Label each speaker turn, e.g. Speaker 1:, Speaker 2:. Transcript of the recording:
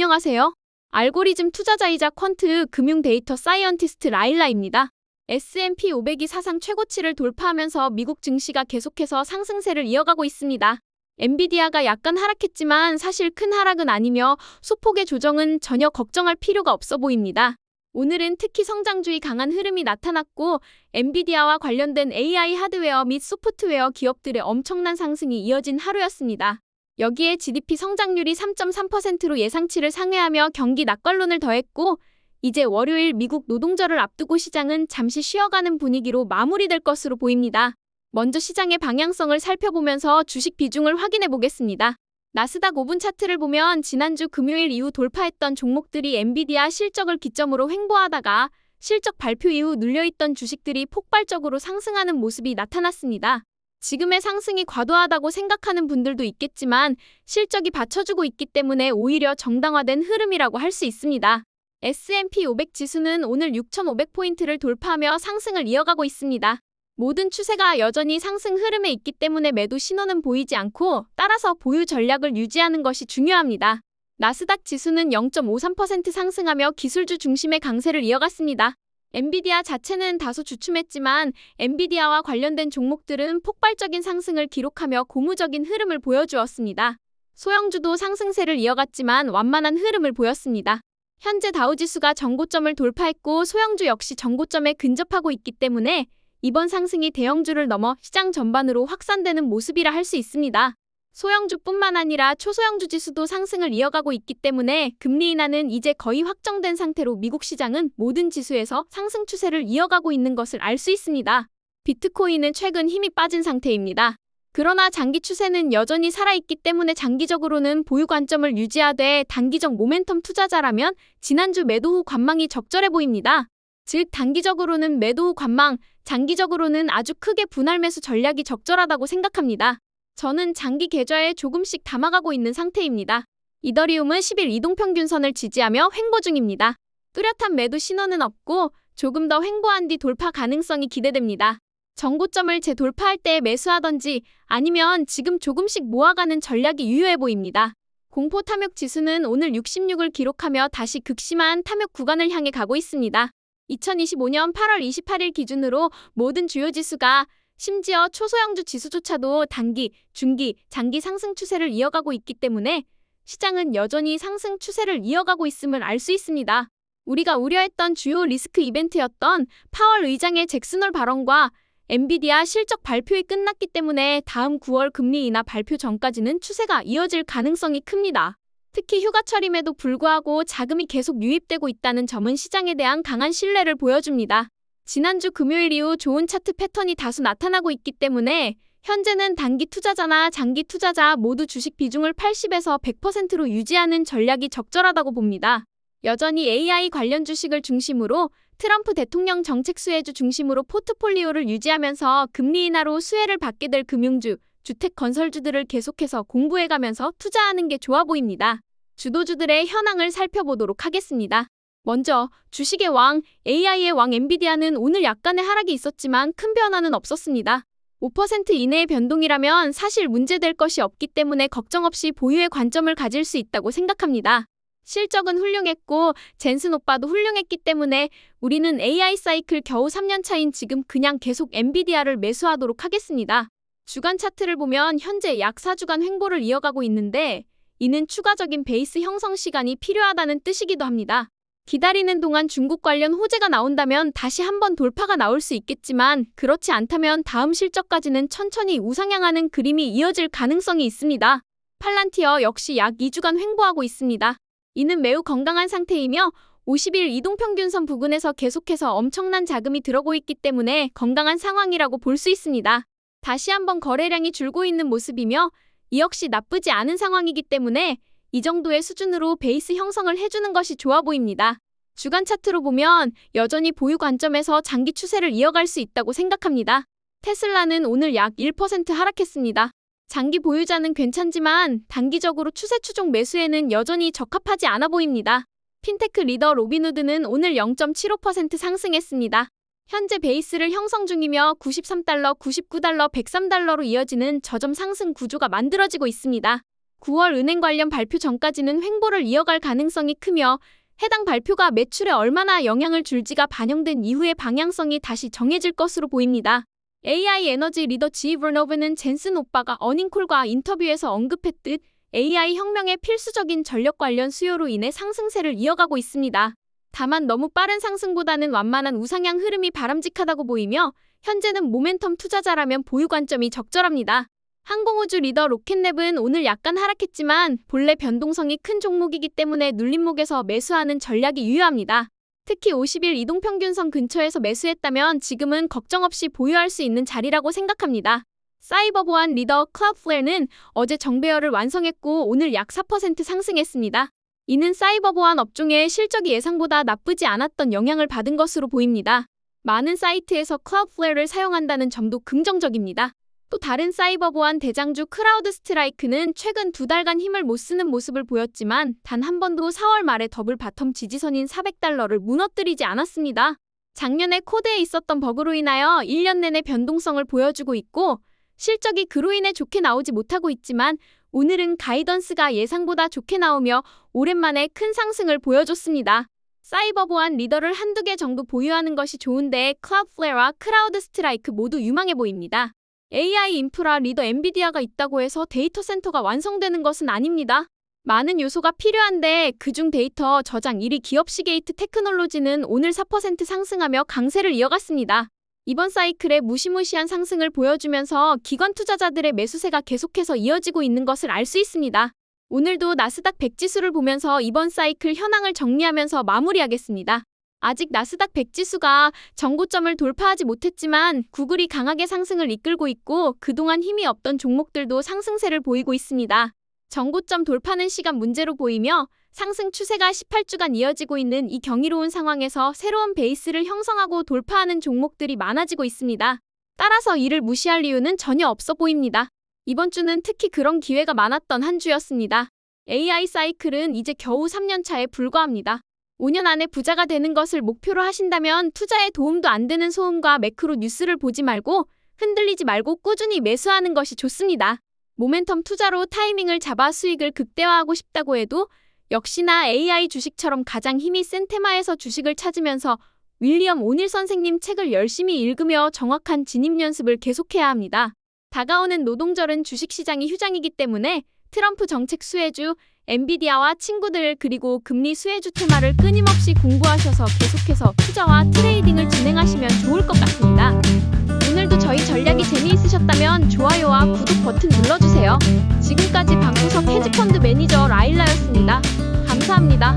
Speaker 1: 안녕하세요. 알고리즘 투자자이자 퀀트 금융 데이터 사이언티스트 라일라입니다. S&P 500이 사상 최고치를 돌파하면서 미국 증시가 계속해서 상승세를 이어가고 있습니다. 엔비디아가 약간 하락했지만 사실 큰 하락은 아니며 소폭의 조정은 전혀 걱정할 필요가 없어 보입니다. 오늘은 특히 성장주의 강한 흐름이 나타났고 엔비디아와 관련된 AI 하드웨어 및 소프트웨어 기업들의 엄청난 상승이 이어진 하루였습니다. 여기에 GDP 성장률이 3.3%로 예상치를 상회하며 경기 낙관론을 더했고 이제 월요일 미국 노동절을 앞두고 시장은 잠시 쉬어가는 분위기로 마무리될 것으로 보입니다. 먼저 시장의 방향성을 살펴보면서 주식 비중을 확인해 보겠습니다. 나스닥 5분 차트를 보면 지난주 금요일 이후 돌파했던 종목들이 엔비디아 실적을 기점으로 횡보하다가 실적 발표 이후 눌려있던 주식들이 폭발적으로 상승하는 모습이 나타났습니다. 지금의 상승이 과도하다고 생각하는 분들도 있겠지만 실적이 받쳐주고 있기 때문에 오히려 정당화된 흐름이라고 할 수 있습니다. S&P 500 지수는 오늘 6,500포인트를 돌파하며 상승을 이어가고 있습니다. 모든 추세가 여전히 상승 흐름에 있기 때문에 매도 신호는 보이지 않고 따라서 보유 전략을 유지하는 것이 중요합니다. 나스닥 지수는 0.53% 상승하며 기술주 중심의 강세를 이어갔습니다. 엔비디아 자체는 다소 주춤했지만 엔비디아와 관련된 종목들은 폭발적인 상승을 기록하며 고무적인 흐름을 보여주었습니다. 소형주도 상승세를 이어갔지만 완만한 흐름을 보였습니다. 현재 다우지수가 정고점을 돌파했고 소형주 역시 정고점에 근접하고 있기 때문에 이번 상승이 대형주를 넘어 시장 전반으로 확산되는 모습이라 할 수 있습니다. 소형주뿐만 아니라 초소형주 지수도 상승을 이어가고 있기 때문에 금리 인하는 이제 거의 확정된 상태로 미국 시장은 모든 지수에서 상승 추세를 이어가고 있는 것을 알 수 있습니다. 비트코인은 최근 힘이 빠진 상태입니다. 그러나 장기 추세는 여전히 살아있기 때문에 장기적으로는 보유 관점을 유지하되 단기적 모멘텀 투자자라면 지난주 매도 후 관망이 적절해 보입니다. 즉 단기적으로는 매도 후 관망, 장기적으로는 아주 크게 분할 매수 전략이 적절하다고 생각합니다. 저는 장기 계좌에 조금씩 담아가고 있는 상태입니다. 이더리움은 10일 이동평균선을 지지하며 횡보 중입니다. 뚜렷한 매도 신호는 없고 조금 더 횡보한 뒤 돌파 가능성이 기대됩니다. 정고점을 재돌파할 때 매수하던지 아니면 지금 조금씩 모아가는 전략이 유효해 보입니다. 공포 탐욕 지수는 오늘 66을 기록하며 다시 극심한 탐욕 구간을 향해 가고 있습니다. 2025년 8월 28일 기준으로 모든 주요 지수가 심지어 초소형주 지수조차도 단기, 중기, 장기 상승 추세를 이어가고 있기 때문에 시장은 여전히 상승 추세를 이어가고 있음을 알 수 있습니다. 우리가 우려했던 주요 리스크 이벤트였던 파월 의장의 잭슨홀 발언과 엔비디아 실적 발표이 끝났기 때문에 다음 9월 금리 인하 발표 전까지는 추세가 이어질 가능성이 큽니다. 특히 휴가철임에도 불구하고 자금이 계속 유입되고 있다는 점은 시장에 대한 강한 신뢰를 보여줍니다. 지난주 금요일 이후 좋은 차트 패턴이 다수 나타나고 있기 때문에 현재는 단기 투자자나 장기 투자자 모두 주식 비중을 80에서 100%로 유지하는 전략이 적절하다고 봅니다. 여전히 AI 관련 주식을 중심으로 트럼프 대통령 정책 수혜주 중심으로 포트폴리오를 유지하면서 금리 인하로 수혜를 받게 될 금융주, 주택 건설주들을 계속해서 공부해가면서 투자하는 게 좋아 보입니다. 주도주들의 현황을 살펴보도록 하겠습니다. 먼저 주식의 왕, AI의 왕 엔비디아는 오늘 약간의 하락이 있었지만 큰 변화는 없었습니다. 5% 이내의 변동이라면 사실 문제될 것이 없기 때문에 걱정 없이 보유의 관점을 가질 수 있다고 생각합니다. 실적은 훌륭했고 젠슨 오빠도 훌륭했기 때문에 우리는 AI 사이클 겨우 3년 차인 지금 그냥 계속 엔비디아를 매수하도록 하겠습니다. 주간 차트를 보면 현재 약 4주간 횡보를 이어가고 있는데 이는 추가적인 베이스 형성 시간이 필요하다는 뜻이기도 합니다. 기다리는 동안 중국 관련 호재가 나온다면 다시 한번 돌파가 나올 수 있겠지만 그렇지 않다면 다음 실적까지는 천천히 우상향하는 그림이 이어질 가능성이 있습니다. 팔란티어 역시 약 2주간 횡보하고 있습니다. 이는 매우 건강한 상태이며 50일 이동평균선 부근에서 계속해서 엄청난 자금이 들어오고 있기 때문에 건강한 상황이라고 볼 수 있습니다. 다시 한번 거래량이 줄고 있는 모습이며 이 역시 나쁘지 않은 상황이기 때문에 이 정도의 수준으로 베이스 형성을 해주는 것이 좋아 보입니다. 주간 차트로 보면 여전히 보유 관점에서 장기 추세를 이어갈 수 있다고 생각합니다. 테슬라는 오늘 약 1% 하락했습니다. 장기 보유자는 괜찮지만 단기적으로 추세 추종 매수에는 여전히 적합하지 않아 보입니다. 핀테크 리더 로빈후드는 오늘 0.75% 상승했습니다. 현재 베이스를 형성 중이며 93달러, 99달러, 103달러로 이어지는 저점 상승 구조가 만들어지고 있습니다. 9월 은행 관련 발표 전까지는 횡보를 이어갈 가능성이 크며 해당 발표가 매출에 얼마나 영향을 줄지가 반영된 이후의 방향성이 다시 정해질 것으로 보입니다. AI 에너지 리더 지 버너브는 젠슨 오빠가 어닝콜과 인터뷰에서 언급했듯 AI 혁명의 필수적인 전력 관련 수요로 인해 상승세를 이어가고 있습니다. 다만 너무 빠른 상승보다는 완만한 우상향 흐름이 바람직하다고 보이며 현재는 모멘텀 투자자라면 보유 관점이 적절합니다. 항공우주 리더 로켓랩은 오늘 약간 하락했지만 본래 변동성이 큰 종목이기 때문에 눌림목에서 매수하는 전략이 유효합니다. 특히 50일 이동평균선 근처에서 매수했다면 지금은 걱정 없이 보유할 수 있는 자리라고 생각합니다. 사이버 보안 리더 클라우드플레어는 어제 정배열을 완성했고 오늘 약 4% 상승했습니다. 이는 사이버 보안 업종의 실적이 예상보다 나쁘지 않았던 영향을 받은 것으로 보입니다. 많은 사이트에서 클라우드플레어를 사용한다는 점도 긍정적입니다. 또 다른 사이버 보안 대장주 크라우드 스트라이크는 최근 두 달간 힘을 못 쓰는 모습을 보였지만 단 한 번도 4월 말에 더블 바텀 지지선인 400달러를 무너뜨리지 않았습니다. 작년에 코드에 있었던 버그로 인하여 1년 내내 변동성을 보여주고 있고 실적이 그로 인해 좋게 나오지 못하고 있지만 오늘은 가이던스가 예상보다 좋게 나오며 오랜만에 큰 상승을 보여줬습니다. 사이버 보안 리더를 한두 개 정도 보유하는 것이 좋은데 클라우드플레어와 크라우드 스트라이크 모두 유망해 보입니다. AI 인프라 리더 엔비디아가 있다고 해서 데이터 센터가 완성되는 것은 아닙니다. 많은 요소가 필요한데 그중 데이터 저장 1위 기업 시게이트 테크놀로지는 오늘 4% 상승하며 강세를 이어갔습니다. 이번 사이클에 무시무시한 상승을 보여주면서 기관 투자자들의 매수세가 계속해서 이어지고 있는 것을 알 수 있습니다. 오늘도 나스닥 100 지수를 보면서 이번 사이클 현황을 정리하면서 마무리하겠습니다. 아직 나스닥 100지수가 정고점을 돌파하지 못했지만 구글이 강하게 상승을 이끌고 있고 그동안 힘이 없던 종목들도 상승세를 보이고 있습니다. 정고점 돌파는 시간 문제로 보이며 상승 추세가 18주간 이어지고 있는 이 경이로운 상황에서 새로운 베이스를 형성하고 돌파하는 종목들이 많아지고 있습니다. 따라서 이를 무시할 이유는 전혀 없어 보입니다. 이번 주는 특히 그런 기회가 많았던 한 주였습니다. AI 사이클은 이제 겨우 3년 차에 불과합니다. 5년 안에 부자가 되는 것을 목표로 하신다면 투자에 도움도 안 되는 소음과 매크로 뉴스를 보지 말고 흔들리지 말고 꾸준히 매수하는 것이 좋습니다. 모멘텀 투자로 타이밍을 잡아 수익을 극대화하고 싶다고 해도 역시나 AI 주식처럼 가장 힘이 센 테마에서 주식을 찾으면서 윌리엄 오닐 선생님 책을 열심히 읽으며 정확한 진입 연습을 계속해야 합니다. 다가오는 노동절은 주식시장이 휴장이기 때문에 트럼프 정책 수혜주, 엔비디아와 친구들 그리고 금리 수혜주 테마를 끊임없이 공부하셔서 계속해서 투자와 트레이딩을 진행하시면 좋을 것 같습니다. 오늘도 저희 전략이 재미있으셨다면 좋아요와 구독 버튼 눌러주세요. 지금까지 방구석 헤지펀드 매니저 라일라였습니다. 감사합니다.